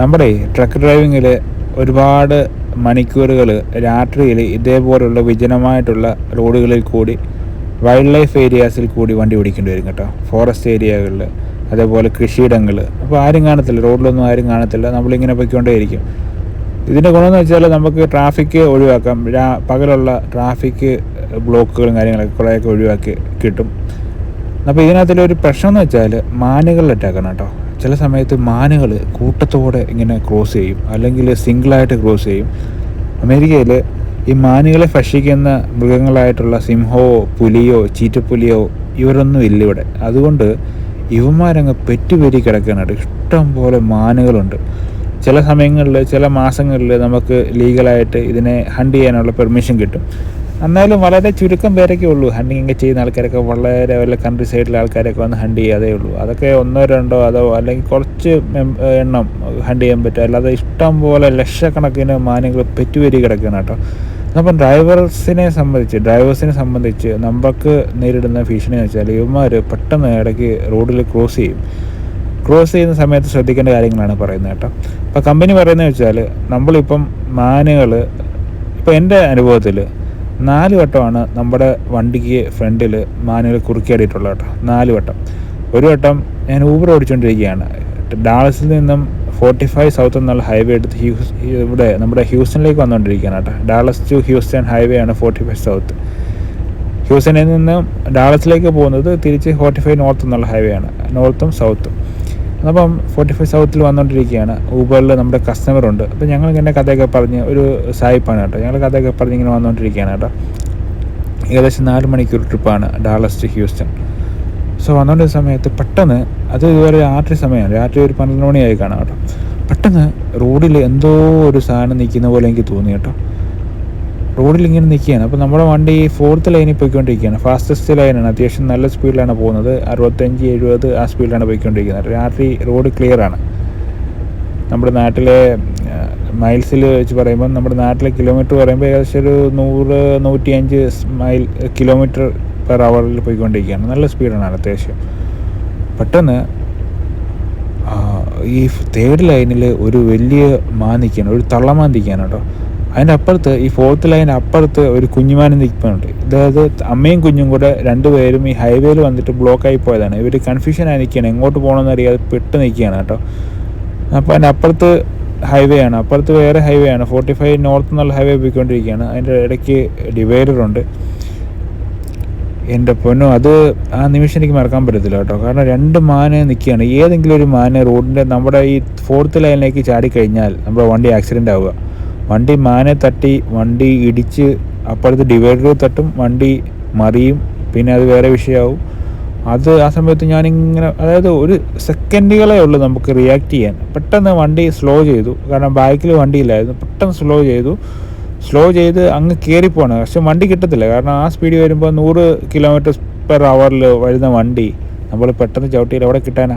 നമ്മുടെ ട്രക്ക് ഡ്രൈവിങ്ങിൽ ഒരുപാട് മണിക്കൂറുകൾ രാത്രിയിൽ ഇതേപോലുള്ള വിജനമായിട്ടുള്ള റോഡുകളിൽ കൂടി വൈൽഡ് ലൈഫ് ഏരിയാസിൽ കൂടി വണ്ടി ഓടിക്കേണ്ടി വരും കേട്ടോ. ഫോറസ്റ്റ് ഏരിയകളിൽ അതേപോലെ കൃഷിയിടങ്ങൾ. അപ്പോൾ ആരും കാണത്തില്ല റോഡിലൊന്നും ആരും കാണത്തില്ല. നമ്മളിങ്ങനെ പൊയ്ക്കൊണ്ടേയിരിക്കും. ഇതിന്റെ ഗുണമെന്ന് വെച്ചാൽ നമുക്ക് ട്രാഫിക് ഒഴിവാക്കാം. പകലുള്ള ട്രാഫിക് ബ്ലോക്കുകളും കാര്യങ്ങളൊക്കെ കുറേയൊക്കെ ഒഴിവാക്കി കിട്ടും. അപ്പോൾ ഇതിനകത്തൊരു പ്രശ്നം എന്ന് വെച്ചാൽ മാനുകൾ അറ്റാക്കാണ് കേട്ടോ. ചില സമയത്ത് മാനുകൾ കൂട്ടത്തോടെ ഇങ്ങനെ ക്രോസ് ചെയ്യും. അല്ലെങ്കിൽ സിംഗിളായിട്ട് ക്രോസ് ചെയ്യും. അമേരിക്കയിൽ ഈ മാനുകളെ ഭക്ഷിക്കുന്ന മൃഗങ്ങളായിട്ടുള്ള സിംഹമോ പുലിയോ ചീറ്റപ്പുലിയോ ഇവരൊന്നും ഇല്ല ഇവിടെ. അതുകൊണ്ട് ഇവന്മാരങ്ങ് പെറ്റുപെരി കിടക്കാനായിട്ട് ഇഷ്ടം പോലെ മാനുകളുണ്ട്. ചില സമയങ്ങളിൽ ചില മാസങ്ങളിൽ നമുക്ക് ലീഗലായിട്ട് ഇതിനെ ഹണ്ട് ചെയ്യാനുള്ള പെർമിഷൻ കിട്ടും. എന്നാലും വളരെ ചുരുക്കം പേരൊക്കെ ഉള്ളൂ. ഹണ്ടിങ് ചെയ്യുന്ന ആൾക്കാരൊക്കെ വളരെ വല്ല കൺട്രി സൈഡിലെ ആൾക്കാരൊക്കെ വന്ന് ഹണ്ട് ചെയ്യാതേ ഉള്ളൂ. അതൊക്കെ ഒന്നോ രണ്ടോ അതോ അല്ലെങ്കിൽ കുറച്ച് എണ്ണം ഹണ്ട് ചെയ്യാൻ പറ്റും. അല്ലാതെ ഇഷ്ടം പോലെ ലക്ഷക്കണക്കിന് മാനങ്ങൾ പെറ്റുപേരി കിടക്കുകയാണ് കേട്ടോ. അപ്പം ഡ്രൈവേഴ്സിനെ സംബന്ധിച്ച് ഡ്രൈവേഴ്സിനെ സംബന്ധിച്ച് നമുക്ക് നേരിടുന്ന ഭീഷണി എന്ന് വെച്ചാൽ ഇവന്മാർ പെട്ടെന്ന് ഇടയ്ക്ക് റോഡിൽ ക്രോസ് ചെയ്യും. ക്രോസ് ചെയ്യുന്ന സമയത്ത് ശ്രദ്ധിക്കേണ്ട കാര്യങ്ങളാണ് പറയുന്നത് കേട്ടോ. അപ്പോൾ കമ്പനി പറയുന്നത് വെച്ചാൽ നമ്മളിപ്പം മാനുകൾ ഇപ്പോൾ എന്റെ അനുഭവത്തിൽ നാല് വട്ടമാണ് നമ്മുടെ വണ്ടിക്ക് ഫ്രണ്ടിൽ മാനുവൽ കുറുക്കിയാടിയിട്ടുള്ളത് കേട്ടോ. നാല് വട്ടം. ഒരു വട്ടം ഞാൻ ഊബർ ഓടിച്ചുകൊണ്ടിരിക്കുകയാണ് ഡാളസിൽ നിന്നും ഫോർട്ടി ഫൈവ് സൗത്ത് എന്നുള്ള ഹൈവേ എടുത്ത് ഹ്യൂസ് ഇവിടെ നമ്മുടെ ഹ്യൂസ്റ്റണിലേക്ക് വന്നുകൊണ്ടിരിക്കുകയാണ് കേട്ടോ. ഡാളസ് ടു ഹ്യൂസ്റ്റൺ ഹൈവേ ആണ് ഫോർട്ടി ഫൈവ് സൗത്ത് ഹ്യൂസ്റ്റണിൽ നിന്നും ഡാളസിലേക്ക് പോകുന്നത് തിരിച്ച് ഫോർട്ടി ഫൈവ് നോർത്ത് എന്നുള്ള ഹൈവേ ആണ്. നോർത്തും സൗത്തും അപ്പം ഫോർട്ടി ഫൈവ് സൗത്തിൽ വന്നുകൊണ്ടിരിക്കുകയാണ് ഊബറിൽ നമ്മുടെ കസ്റ്റമറുണ്ട് അപ്പോൾ ഞങ്ങൾ ഇങ്ങനെ കഥയൊക്കെ പറഞ്ഞ് ഒരു സായിപ്പാണ് കേട്ടോ. ഞങ്ങൾ കഥയൊക്കെ പറഞ്ഞ് ഇങ്ങനെ വന്നുകൊണ്ടിരിക്കുകയാണ് കേട്ടോ. ഏകദേശം നാല് മണിക്കൂർ ട്രിപ്പാണ് ഡാളസ് ടു ഹ്യൂസ്റ്റൺ. സോ വന്നുകൊണ്ട സമയത്ത് പെട്ടെന്ന് അത് ഇതുവരെ രാത്രി സമയമാണ്. രാത്രി ഒരു പന്ത്രണ്ട് മണിയായി കാണാം കേട്ടോ. പെട്ടെന്ന് റോഡിൽ എന്തോ ഒരു സാധനം നിൽക്കുന്ന പോലെ എനിക്ക് തോന്നി കേട്ടോ. റോഡിൽ ഇങ്ങനെ നിൽക്കുകയാണ്. അപ്പോൾ നമ്മുടെ വണ്ടി ഫോർത്ത് ലൈനിൽ പോയിക്കൊണ്ടിരിക്കുകയാണ്. ഫാസ്റ്റസ്റ്റ് ലൈനാണ് അത്യാവശ്യം നല്ല സ്പീഡിലാണ് പോകുന്നത്. അറുപത്തഞ്ച് എഴുപത് ആ സ്പീഡിലാണ് പോയിക്കൊണ്ടിരിക്കുന്നത്. രാത്രി റോഡ് ക്ലിയർ ആണ്. നമ്മുടെ നാട്ടിലെ മൈൽസിൽ വെച്ച് പറയുമ്പോൾ നമ്മുടെ നാട്ടിലെ കിലോമീറ്റർ പറയുമ്പോൾ ഏകദേശം ഒരു നൂറ് നൂറ്റിയഞ്ച് മൈൽ കിലോമീറ്റർ പെർ അവറിൽ പോയിക്കൊണ്ടിരിക്കുകയാണ്. നല്ല സ്പീഡാണ് അത്യാവശ്യം. പെട്ടെന്ന് ഈ തേർഡ് ലൈനിൽ ഒരു വലിയ മാൻ നിൽക്കുകയാണ് ഒരു തള്ളമാൻ നിൽക്കുകയാണ് കേട്ടോ. അതിന്റെ അപ്പുറത്ത് ഈ ഫോർത്ത് ലൈൻ അപ്പുറത്ത് ഒരു കുഞ്ഞുമാനം നിൽക്കുന്നുണ്ട് അതായത് അമ്മയും കുഞ്ഞും കൂടെ രണ്ടുപേരും ഈ ഹൈവേയിൽ വന്നിട്ട് ബ്ലോക്ക് ആയി പോയതാണ്. ഇവർ കൺഫ്യൂഷൻ ആയി നിൽക്കുകയാണ്. എങ്ങോട്ട് പോകണമെന്ന് അറിയാതെ പെട്ട് നിൽക്കുകയാണ് കേട്ടോ. അപ്പോൾ അതിന്റെ അപ്പുറത്ത് ഹൈവേ ആണ്. അപ്പുറത്ത് വേറെ ഹൈവേ ആണ്. ഫോർട്ടി ഫൈവ് നോർത്ത് എന്നുള്ള ഹൈവേ പോയിക്കൊണ്ടിരിക്കുകയാണ്. അതിന്റെ ഇടയ്ക്ക് ഡിവൈഡറുണ്ട് എന്റെ പൊന്നോ അത് ആ നിമിഷം എനിക്ക് മറക്കാൻ പറ്റത്തില്ല കേട്ടോ. കാരണം രണ്ട് മാന് നിൽക്കുകയാണ്. ഏതെങ്കിലും ഒരു മാന് റോഡിന്റെ നമ്മുടെ ഈ ഫോർത്ത് ലൈനിലേക്ക് ചാടിക്കഴിഞ്ഞാൽ നമ്മുടെ വണ്ടി ആക്സിഡന്റ് ആവുക. വണ്ടി മാനെ തട്ടി വണ്ടി ഇടിച്ച് അപ്പോഴത്തെ ഡിവൈഡറിൽ തട്ടും വണ്ടി മറിയും പിന്നെ അത് വേറെ വിഷയമാവും. അത് ആ സമയത്ത് ഞാനിങ്ങനെ അതായത് ഒരു സെക്കൻഡുകളേ ഉള്ളൂ നമുക്ക് റിയാക്ട് ചെയ്യാൻ. പെട്ടെന്ന് വണ്ടി സ്ലോ ചെയ്തു. കാരണം ബാക്കിൽ വണ്ടിയില്ലായിരുന്നു. പെട്ടെന്ന് സ്ലോ ചെയ്തു. സ്ലോ ചെയ്ത് അങ്ങ് കയറിപ്പോണ് പക്ഷെ വണ്ടി കിട്ടത്തില്ല. കാരണം ആ സ്പീഡ് വരുമ്പോൾ നൂറ് കിലോമീറ്റർ പെർ അവറിൽ വരുന്ന വണ്ടി നമ്മൾ പെട്ടെന്ന് ചവിട്ടിയിൽ അവിടെ കിട്ടാനാ.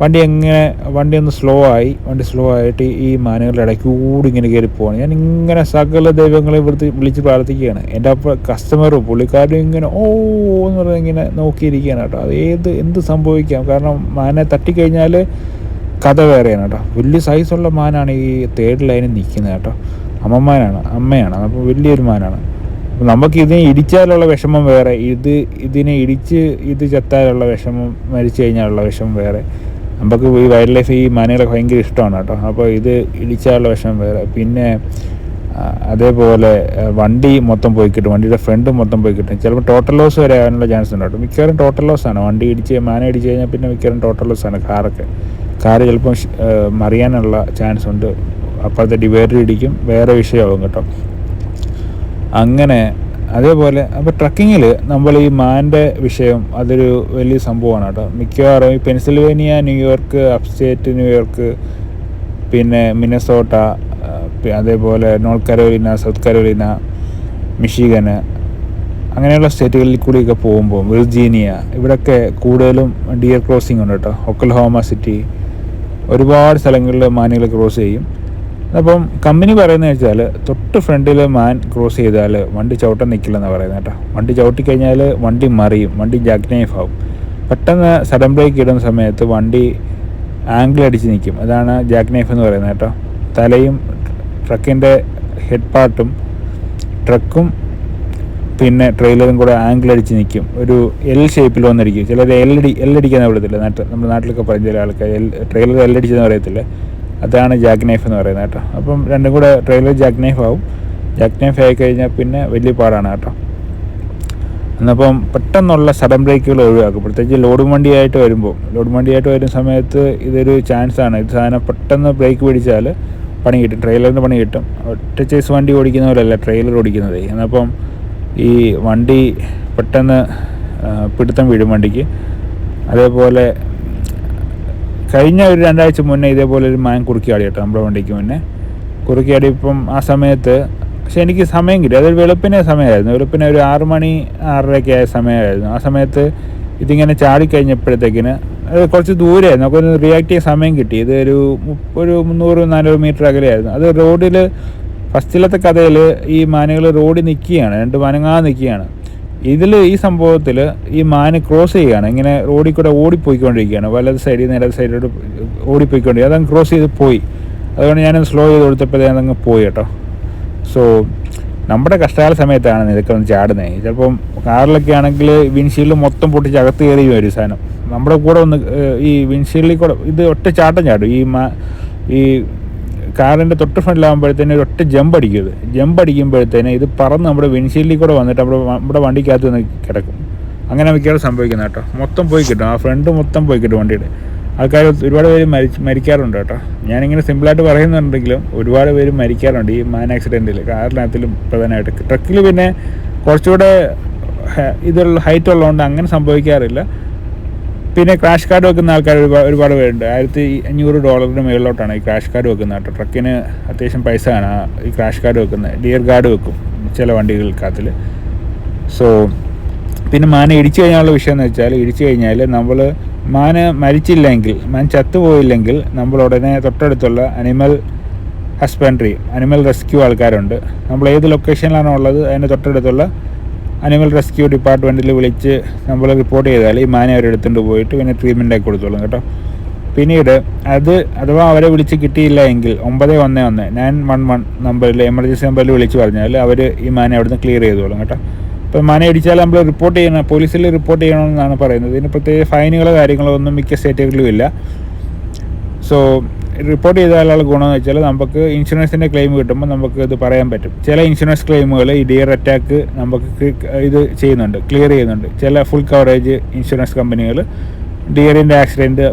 വണ്ടി എങ്ങനെ വണ്ടി ഒന്ന് സ്ലോ ആയി വണ്ടി സ്ലോ ആയിട്ട് ഈ മാനുകളുടെ ഇടയ്ക്കൂടി ഇങ്ങനെ കയറി പോവാണ്. ഞാൻ ഇങ്ങനെ സകല ദൈവങ്ങളെ വിളിച്ച് വിളിച്ച് പ്രാർത്ഥിക്കുകയാണ്. എന്റെ അപ്പോൾ കസ്റ്റമറും പുള്ളിക്കാരും ഇങ്ങനെ ഓ എന്ന് പറഞ്ഞ് ഇങ്ങനെ നോക്കിയിരിക്കുകയാണ് കേട്ടോ. അത് ഏത് എന്ത് സംഭവിക്കാം? കാരണം മാനെ തട്ടിക്കഴിഞ്ഞാൽ കഥ വേറെയാണ് കേട്ടോ. വലിയ സൈസുള്ള മാനാണ് ഈ തേർഡ് ലൈനിൽ നിൽക്കുന്നത് കേട്ടോ. അമ്മമാനാണ് അമ്മയാണ്. അപ്പോൾ വലിയൊരു മാനാണ്. നമുക്ക് ഇതിനെ ഇടിച്ചാലുള്ള വിഷമം വേറെ. ഇത് ഇതിനെ ഇടിച്ച് ഇത് ചത്താലുള്ള വിഷമം മരിച്ചു കഴിഞ്ഞാലുള്ള വിഷമം വേറെ. നമുക്ക് ഈ വൈൽഡ് ലൈഫ് ഈ മാനുകളൊക്കെ ഭയങ്കര ഇഷ്ടമാണ് കേട്ടോ. അപ്പോൾ ഇത് ഇടിച്ചാലുള്ള വിഷം വേറെ. പിന്നെ അതേപോലെ വണ്ടി മൊത്തം പോയി കിട്ടും. വണ്ടിയുടെ ഫ്രണ്ട് മൊത്തം പോയി കിട്ടും. ചിലപ്പോൾ ടോട്ടൽ ലോസ് വരെ ആകാനുള്ള ചാൻസ് ഉണ്ട് കേട്ടോ. മിക്കവാറും ടോട്ടൽ ലോസ് ആണ്. വണ്ടി ഇടിച്ച് മാന ഇടിച്ച് കഴിഞ്ഞാൽ പിന്നെ മിക്കവാറും ടോട്ടൽ ലോസ് ആണ് കാറൊക്കെ കാറ് ചിലപ്പം മറിയാനുള്ള ചാൻസ് ഉണ്ട്. അപ്പോഴത്തെ ഡിവൈഡർ ഇടിക്കും. വേറെ വിഷയമാവും കേട്ടോ. അങ്ങനെ അതേപോലെ അപ്പോൾ ട്രക്കിങ്ങിൽ നമ്മൾ ഈ മാന്റെ വിഷയം അതൊരു വലിയ സംഭവമാണ് കേട്ടോ. മിക്കവാറും ഈ Pennsylvania New York upstate New York പിന്നെ മിനസോട്ട അതേപോലെ North Carolina South Carolina Michigan അങ്ങനെയുള്ള സ്റ്റേറ്റുകളിൽ കൂടിയൊക്കെ പോകുമ്പോൾ വിർജീനിയ ഇവിടെയൊക്കെ കൂടുതലും ഡിയർ ക്രോസിംഗ് ഉണ്ട് കേട്ടോ. ഒക്കൽഹോമ സിറ്റി ഒരുപാട് സ്ഥലങ്ങളിൽ മാനുകൾ ക്രോസ് ചെയ്യും. അപ്പം കമ്പനി പറയുന്നത് വെച്ചാൽ തൊട്ട് ഫ്രണ്ടിൽ മാൻ ക്രോസ് ചെയ്താൽ വണ്ടി ചവിട്ടം നിൽക്കില്ലെന്നാണ് പറയുന്നത് കേട്ടോ. വണ്ടി ചവിട്ടിക്കഴിഞ്ഞാൽ വണ്ടി മറിയും വണ്ടി ജാക്ക് നൈഫ് ആവും. പെട്ടെന്ന് സഡൻ ബ്രേക്ക് ഇടുന്ന സമയത്ത് വണ്ടി ആംഗിൾ അടിച്ച് നിൽക്കും അതാണ് ജാക്ക് നൈഫ് എന്ന് പറയുന്നത് കേട്ടോ. തലയും ട്രക്കിന്റെ ഹെഡ് പാർട്ടും ട്രക്കും പിന്നെ ട്രെയിലറും കൂടെ ആംഗിൾ അടിച്ച് നിൽക്കും ഒരു എൽ ഷേപ്പിൽ വന്നിരിക്കും. ചിലർ എൽ അടി എൽ അടിക്കാന്ന് വിടത്തില്ല. നാട്ടിൽ നമ്മുടെ നാട്ടിലൊക്കെ പറഞ്ഞ ചില ആൾക്കാർ എൽ ട്രെയിലർ എൽ അടിച്ചെന്ന് പറയത്തില്ല? അതാണ് ജാക്ക് നൈഫ് എന്ന് പറയുന്നത് കേട്ടോ. അപ്പം രണ്ടും കൂടെ ട്രെയിലർ ജാക്ക് നൈഫ് ആവും. ജാക്ക് നൈഫ് ആയി കഴിഞ്ഞാൽ പിന്നെ വലിയ പാടാണ് കേട്ടോ. എന്നപ്പം പെട്ടെന്നുള്ള സഡൻ ബ്രേക്കുകൾ ഒഴിവാക്കും. പ്രത്യേകിച്ച് ലോഡ് വണ്ടിയായിട്ട് വരുമ്പോൾ. ലോഡ് വണ്ടിയായിട്ട് വരുന്ന സമയത്ത് ഇതൊരു ചാൻസ് ആണ്. ഇത് സാധനം പെട്ടെന്ന് ബ്രേക്ക് പിടിച്ചാൽ പണി കിട്ടും. ട്രെയിലറിന് പണി കിട്ടും. ഒറ്റ ചേസ് വണ്ടി ഓടിക്കുന്ന പോലെയല്ല ട്രെയിലർ ഓടിക്കുന്നത്. എന്നപ്പം ഈ വണ്ടി പെട്ടെന്ന് പിടുത്തം വീഴും വണ്ടിക്ക്. അതേപോലെ കഴിഞ്ഞ ഒരു രണ്ടാഴ്ച മുന്നേ ഇതേപോലെ ഒരു മാൻ കുറുക്കിയാടി കേട്ടോ നമ്മുടെ വണ്ടിക്ക് മുന്നേ. കുറുക്കിയാടി ഇപ്പം ആ സമയത്ത് പക്ഷെ എനിക്ക് സമയം കിട്ടി. അതൊരു വെളുപ്പിനെ സമയമായിരുന്നു. വെളുപ്പിനെ ഒരു ആറ് മണി ആറരയൊക്കെ ആയ സമയമായിരുന്നു. ആ സമയത്ത് ഇതിങ്ങനെ ചാടിക്കഴിഞ്ഞപ്പോഴത്തേക്കിന് അത് കുറച്ച് ദൂരമായിരുന്നു നമുക്കൊന്ന് റിയാക്ട് ചെയ്യാൻ സമയം കിട്ടി. ഇത് ഒരു ഒരു മുന്നൂറ് നാനൂറ് മീറ്റർ അകലെയായിരുന്നു. അത് റോഡിൽ ഫസ്റ്റിലത്തെ കഥയിൽ ഈ മാനുകൾ റോഡിൽ നിൽക്കുകയാണ്. രണ്ട് മാനങ്ങാ നിൽക്കുകയാണ്. ഇതിൽ ഈ സംഭവത്തിൽ ഈ മാന് ക്രോസ് ചെയ്യുകയാണ്. ഇങ്ങനെ റോഡിൽ കൂടെ ഓടിപ്പോയിക്കൊണ്ടിരിക്കുകയാണ്. വലത് സൈഡിൽ നിന്ന് ഇടത് സൈഡിലോട്ട് ഓടിപ്പോയിക്കൊണ്ടിരിക്കുക അതങ്ങ് ക്രോസ് ചെയ്ത് പോയി. അതുകൊണ്ട് ഞാൻ സ്ലോ ചെയ്ത് കൊടുത്തപ്പോൾ അതങ്ങ് പോയി കേട്ടോ. സോ നമ്മുടെ കഷ്ടകാല സമയത്താണ് ഇതൊക്കെ ഒന്ന് ചാടുന്നത്. ചിലപ്പം കാറിലൊക്കെ ആണെങ്കിൽ വിൻഷീൽഡ് മൊത്തം പൊട്ടിച്ച് അകത്ത് കയറി വരും സാധനം. നമ്മുടെ കൂടെ ഒന്ന് ഈ വിൻഷീൽഡിൽ കൂടെ ഇത് ഒറ്റ ചാട്ടം ചാടും. ഈ മാ ഈ കാറിന്റെ തൊട്ട് ഫ്രണ്ടിലാകുമ്പോഴത്തേന് ഒരു ഒറ്റ ജമ്പ് അടിക്കും ജമ്പ് അടിക്കുമ്പോഴത്തേന് ഇത് പറന്ന് നമ്മുടെ വിൻഷീൽഡിൽ കൂടെ വന്നിട്ട് നമ്മുടെ നമ്മുടെ വണ്ടിക്കകത്ത് നിന്ന് കിടക്കും. അങ്ങനെ മിക്കവാറും സംഭവിക്കുന്നത് കേട്ടോ. മൊത്തം പോയി കിട്ടും. ആ ഫ്രണ്ട് മൊത്തം പോയി കിട്ടും വണ്ടിയുടെ. ആൾക്കാർ ഒരുപാട് പേര് മരിച്ച് മരിക്കാറുണ്ട് കേട്ടോ. ഞാനിങ്ങനെ സിമ്പിളായിട്ട് പറയുന്നുണ്ടെങ്കിലും ഒരുപാട് പേര് മരിക്കാറുണ്ട് ഈ മാൻ ആക്സിഡന്റിൽ കാറിനകത്തിലും പ്രധാനമായിട്ട്. ട്രക്കിൽ പിന്നെ കുറച്ചുകൂടെ ഇതുള്ള ഹൈറ്റ് ഉള്ളതുകൊണ്ട് അങ്ങനെ സംഭവിക്കാറില്ല. പിന്നെ ക്രാഷ് കാർഡ് വെക്കുന്ന ആൾക്കാർ ഒരുപാട് ഒരുപാട് പേരുണ്ട്. ആയിരത്തി അഞ്ഞൂറ് ഡോളറിന് മുകളിലോട്ടാണ് ഈ ക്രാഷ് കാർഡ് വെക്കുന്നത് കേട്ടോ. ട്രക്കിന് അത്യാവശ്യം പൈസ ആണ് ഈ ക്രാഷ് കാർഡ് വെക്കുന്നത്. ഡിയർ ഗാർഡ് വെക്കും ചില വണ്ടികൾക്കകത്തിൽ സോ പിന്നെ മാന ഇടിച്ചു കഴിഞ്ഞാലുള്ള വിഷയം എന്ന് വെച്ചാൽ ഇടിച്ചു കഴിഞ്ഞാൽ നമ്മൾ മാന മരിച്ചില്ലെങ്കിൽ മാൻ ചത്തുപോയില്ലെങ്കിൽ നമ്മൾ ഉടനെ തൊട്ടടുത്തുള്ള അനിമൽ ഹസ്ബൻഡറി അനിമൽ റെസ്ക്യൂ ആൾക്കാരുണ്ട്. നമ്മൾ ഏത് ലൊക്കേഷനിലാണോ ഉള്ളത് അതിന് തൊട്ടടുത്തുള്ള അനിമൽ റെസ്ക്യൂ ഡിപ്പാർട്ട്മെന്റിൽ വിളിച്ച് നമ്മൾ റിപ്പോർട്ട് ചെയ്താൽ ഈ മാനെ അവരെടുത്തുകൊണ്ട് പോയിട്ട് പിന്നെ ട്രീറ്റ്മെന്റ് ആയി കൊടുത്തോളും കേട്ടോ. പിന്നീട് അത് അഥവാ അവരെ വിളിച്ച് കിട്ടിയില്ല എങ്കിൽ ഒമ്പത് ഒന്ന് ഒന്ന് നയൻ വൺ വൺ നമ്പറിൽ എമർജൻസി നമ്പറിൽ വിളിച്ച് പറഞ്ഞാൽ അവർ ഈ മാനെ അവിടുന്ന് ക്ലിയർ ചെയ്തോളും കേട്ടോ. ഇപ്പം മാന ഇടിച്ചാൽ നമ്മൾ റിപ്പോർട്ട് ചെയ്യണം പോലീസിൽ റിപ്പോർട്ട് ചെയ്യണമെന്നാണ് പറയുന്നത്. ഇതിന് പ്രത്യേക ഫൈനുകളോ കാര്യങ്ങളോ ഒന്നും മിക്ക സ്റ്റേറ്റുകളിലും ഇല്ല. സോ റിപ്പോർട്ട് ചെയ്താലുള്ള ഗുണമെന്ന് വെച്ചാൽ നമുക്ക് ഇൻഷുറൻസിന്റെ ക്ലെയിം കിട്ടുമ്പോൾ നമുക്ക് ഇത് പറയാൻ പറ്റും. ചില ഇൻഷുറൻസ് ക്ലെയിമുകൾ ഇഡിയർ ഡിയർ അറ്റാക്ക് നമുക്ക് ഇത് ചെയ്യുന്നുണ്ട് ക്ലിയർ ചെയ്യുന്നുണ്ട്. ചില ഫുൾ കവറേജ് ഇൻഷുറൻസ് കമ്പനികൾ ഡിയറിന്റെ ആക്സിഡന്റ്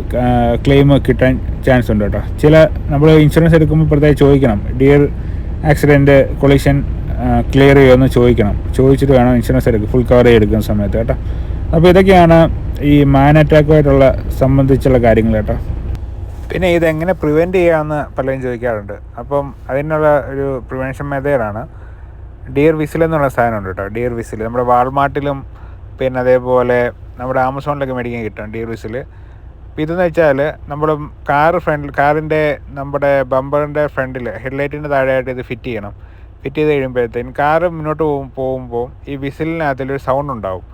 ക്ലെയിം കിട്ടാൻ ചാൻസ് ഉണ്ട് കേട്ടോ. ചില നമ്മൾ ഇൻഷുറൻസ് എടുക്കുമ്പോൾ പ്രത്യേകം ചോദിക്കണം ഡിയർ ആക്സിഡന്റ് കൊളീഷൻ ക്ലിയർ ചെയ്യുമെന്ന് ചോദിക്കണം. ചോദിച്ചിട്ട് വേണം ഇൻഷുറൻസ് എടുക്കുക ഫുൾ കവറേജ് എടുക്കുന്ന സമയത്ത് കേട്ടോ. അപ്പോൾ ഇതൊക്കെയാണ് ഈ മാൻ അറ്റാക്കുമായിട്ടുള്ള സംബന്ധിച്ചുള്ള കാര്യങ്ങൾ കേട്ടോ. പിന്നെ ഇതെങ്ങനെ പ്രിവെന്റ് ചെയ്യാമെന്ന് പലരും ചോദിക്കാറുണ്ട്. അപ്പം അതിനുള്ള ഒരു പ്രിവെൻഷൻ മെത്തേഡാണ് ഡിയർ വിസിൽ എന്നുള്ള സാധനമുണ്ട് കേട്ടോ. ഡിയർ വിസിൽ നമ്മുടെ വാൾമാർട്ടിലും പിന്നെ അതേപോലെ നമ്മുടെ ആമസോണിലൊക്കെ മേടിക്കാൻ കിട്ടും ഡിയർ വിസിൽ അപ്പോൾ ഇതെന്ന് വെച്ചാൽ നമ്മൾ കാർ ഫ്രണ്ട് കാറിന്റെ നമ്മുടെ ബമ്പറിന്റെ ഫ്രണ്ടിൽ ഹെഡ്ലൈറ്റിന്റെ താഴെയായിട്ട് ഇത് ഫിറ്റ് ചെയ്യണം. ഫിറ്റ് ചെയ്ത് കഴിയുമ്പോഴത്തേക്കും കാറ് മുന്നോട്ട് പോകും പോകുമ്പോൾ ഈ വിസിലിനകത്തിലൊരു സൗണ്ട് ഉണ്ടാവും.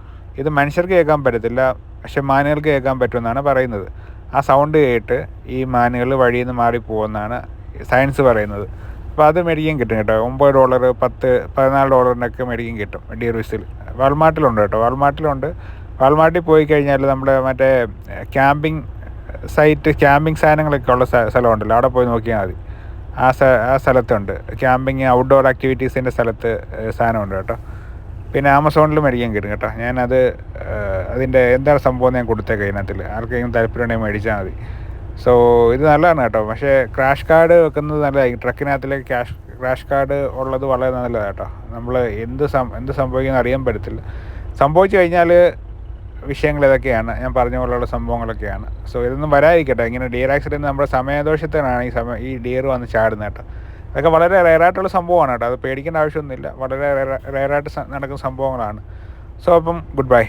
ഇത് മനുഷ്യർക്ക് കേൾക്കാൻ പറ്റത്തില്ല പക്ഷെ മാനുകൾക്ക് കേൾക്കാൻ പറ്റുമെന്നാണ് പറയുന്നത്. ആ സൗണ്ട് കേട്ട് ഈ മാനുകൾ വഴിയിൽ നിന്ന് മാറിപ്പോകുമെന്നാണ് സയൻസ് പറയുന്നത്. അപ്പോൾ അത് മേടിക്കാൻ കിട്ടും കേട്ടോ. ഒമ്പത് ഡോളർ പത്ത് പതിനാല് ഡോളറിനൊക്കെ മേടിക്കാൻ കിട്ടും ഡിയർ വിസിൽ വാൾമാർട്ടിലുണ്ട് കേട്ടോ. വാൾമാർട്ടിലുണ്ട്. വാൾമാർട്ടിൽ പോയി കഴിഞ്ഞാൽ നമ്മുടെ മറ്റേ ക്യാമ്പിംഗ് സൈറ്റ് ക്യാമ്പിംഗ് സാധനങ്ങളൊക്കെ ഉള്ള സ്ഥ- സ്ഥലമുണ്ടല്ലോ. അവിടെ പോയി നോക്കിയാൽ മതി. ആ ആ സ്ഥലത്തുണ്ട്. ക്യാമ്പിങ് ഔട്ട്ഡോർ ആക്ടിവിറ്റീസിന്റെ സ്ഥലത്ത് സാധനമുണ്ട് കേട്ടോ. പിന്നെ ആമസോണിൽ മേടിക്കാൻ കിട്ടും കേട്ടോ. ഞാനത് അതിന്റെ എന്താണ് സംഭവം ഞാൻ കൊടുത്തേക്കാം ഇതിനകത്തിൽ ആർക്കെങ്കിലും താല്പര്യമുണ്ടെങ്കിൽ മേടിച്ചാൽ മതി. സോ ഇത് നല്ലതാണ് കേട്ടോ. പക്ഷേ ക്രാഷ് കാർഡ് വെക്കുന്നത് നല്ലതായിരിക്കും. ട്രക്കിനകത്തിലേക്ക് ക്യാഷ് ക്രാഷ് കാർഡ് ഉള്ളത് വളരെ നല്ലതാണ് കേട്ടോ. നമ്മൾ എന്ത് എന്ത് സംഭവിക്കുമെന്ന് അറിയാൻ പറ്റത്തില്ല. സംഭവിച്ചു കഴിഞ്ഞാൽ വിഷയങ്ങൾ ഇതൊക്കെയാണ്. ഞാൻ പറഞ്ഞ പോലുള്ള സംഭവങ്ങളൊക്കെയാണ്. സോ ഇതൊന്നും വരാതിരിക്കട്ടെ. ഇങ്ങനെ ഡിയർ ആക്സിഡന്റ് നമ്മുടെ സമയദോഷത്തിനാണ് ഈ സമയം ഈ ഡിയർ വന്ന് ചാടുന്നത് കേട്ടോ. അതൊക്കെ വളരെ റെയറായിട്ടുള്ള സംഭവമാണ് കേട്ടോ. അത് പേടിക്കേണ്ട ആവശ്യമൊന്നുമില്ല. വളരെ റെയറായിട്ട് നടക്കുന്ന സംഭവങ്ങളാണ്. സോ അപ്പം ഗുഡ് ബൈ